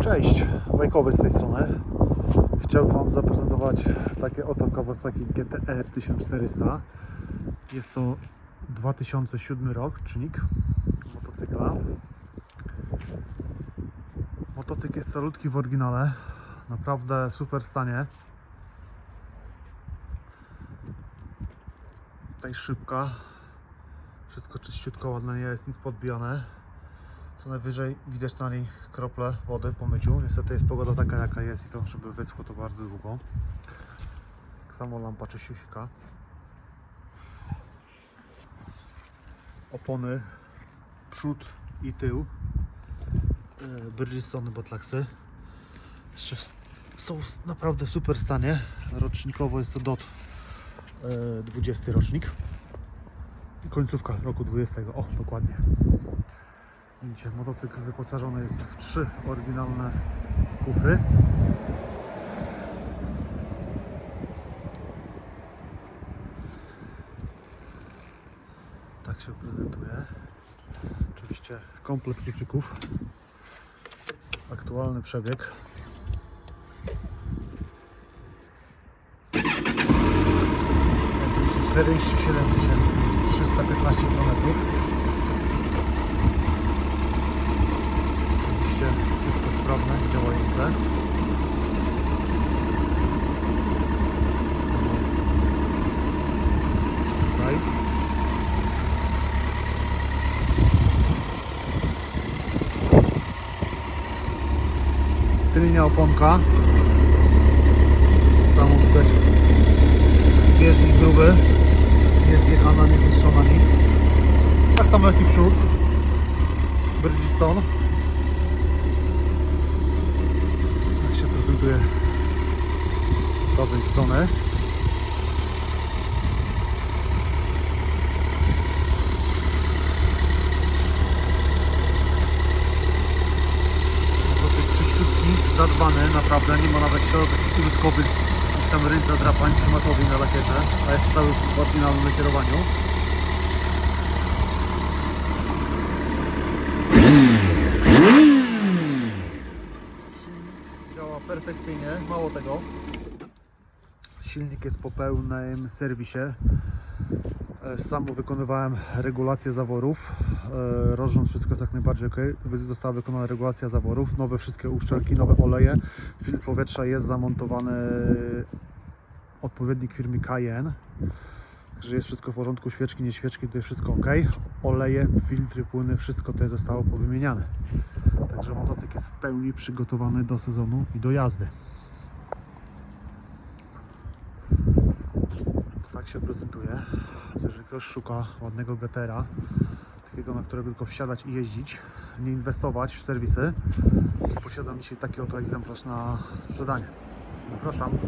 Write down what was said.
Cześć, Wajkowy z tej strony. Chciałbym Wam zaprezentować takie oto Kawasaki GTR 1400. Jest to 2007 rok, czynnik motocykla. Motocykl jest salutki w oryginale, naprawdę w super stanie. Tutaj szybka, wszystko czyściutko, ładne, nie jest nic podbijane. Co najwyżej widać na niej krople wody po myciu. Niestety jest pogoda taka jaka jest i to żeby wyschło to bardzo długo. Tak samo lampa czyściuśka. Opony przód i tył. Yy, Bridgestone Batlaxy. Jeszcze są w naprawdę super stanie. Rocznikowo jest to DOT yy, 20 rocznik. Końcówka roku 20. O, dokładnie. Widzicie, motocykl wyposażony jest w trzy oryginalne kufry. Tak się prezentuje. Oczywiście komplet kluczyków. Aktualny przebieg. Tysięcy trzysta piętnaście kilometrów. Oczywiście sprawne, działające. Tutaj. Oponka. Samo widać. Bieżnik gruby. Nie zjechana, nie zniszczona nic. Tak samo jak i przód. Bridgestone. Prezentuje z prawej strony. Zadbany, naprawdę nie ma nawet środek użytkowych jakichś tam rys zadrapań przymatowi na lakiecie, a jest cały w oryginalnym nakierowaniu. Silnik działa perfekcyjnie, mało tego. Silnik jest po pełnym serwisie. E, Sam wykonywałem regulację zaworów. E, Rozrząd wszystko jest jak najbardziej ok. Została wykonana regulacja zaworów, nowe wszystkie uszczelki, nowe oleje. Filtr powietrza jest zamontowany odpowiednik firmy Cayenne. Także jest wszystko w porządku, świeczki, nie świeczki, tutaj wszystko ok. Oleje, filtry, płyny, wszystko to zostało powymieniane. Także motocykl jest w pełni przygotowany do sezonu i do jazdy. Tak się prezentuje. Jeżeli ktoś szuka ładnego getera, takiego na którego tylko wsiadać i jeździć, nie inwestować w serwisy, posiadam dzisiaj taki oto egzemplarz na sprzedanie. Zapraszam.